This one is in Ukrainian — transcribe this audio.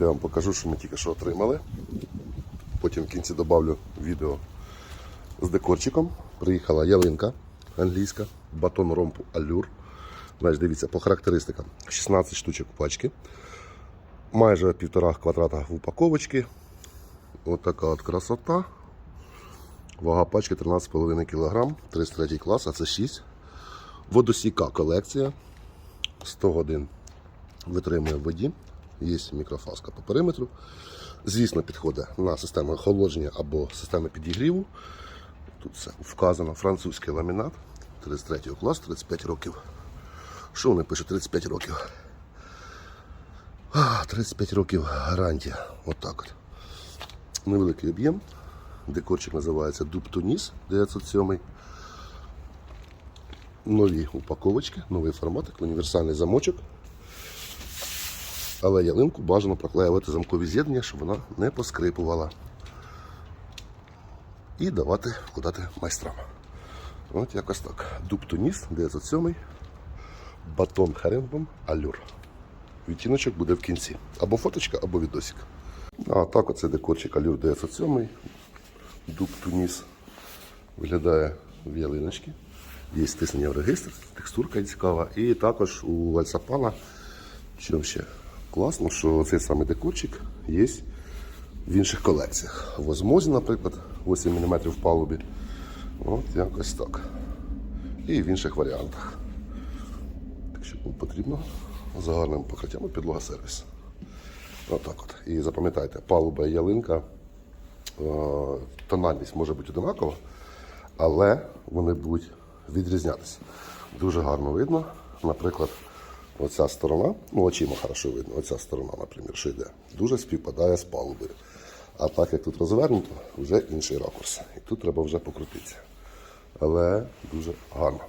Я вам покажу, що ми тільки що отримали. Потім в кінці додавлю відео з декорчиком. Приїхала ялинка англійська, батон ромпу Allure. Значить, дивіться, по характеристикам 16 штучок пачки. Майже півтора квадрата в упаковочці. Ось така от красота. Вага пачки 13,5 кг, 33 клас, а це 6. Водосіка колекція. 100 годин витримує в воді. Є мікрофаска по периметру. Звісно, підходить на систему охолодження або системи підігріву. Тут все вказано французький ламінат 33 клас, 35 років. Що вони пишуть? 35 років. 35 років гарантія. Отак от. Невеликий об'єм. Декорчик називається Дуб Туніс 907. Нові упаковочки, новий форматик, універсальний замочок. Але ялинку бажано проклеювати замкові з'єднання, щоб вона не поскрипувала. І давати вкладати майстрам. От якось так. Дуб Туніс 907. Батон Херенгбом Алюр. Відтіночок буде в кінці. Або фоточка, або відосик. А так оце декорчик Алюр 907. Дуб Туніс виглядає в ялиночці. Є стиснення в регистр, текстурка цікава. І також у Вальсапана, що ще класно, що цей самий декорчик є в інших колекціях. В Озмозі, наприклад, 8 мм в палубі. От якось так. І в інших варіантах. Так що кому потрібно за гарним покриттям підлога сервіс. Отак от. І запам'ятайте, палуба і ялинка, е, тональність може бути одинакова, але вони будуть відрізнятися. Дуже гарно видно. Наприклад, оця сторона, ну очима хорошо видно, оця сторона, наприклад, що йде, дуже співпадає з палубою. А так як тут розвернуто, вже інший ракурс. І тут треба вже покрутитися. Але дуже гарно.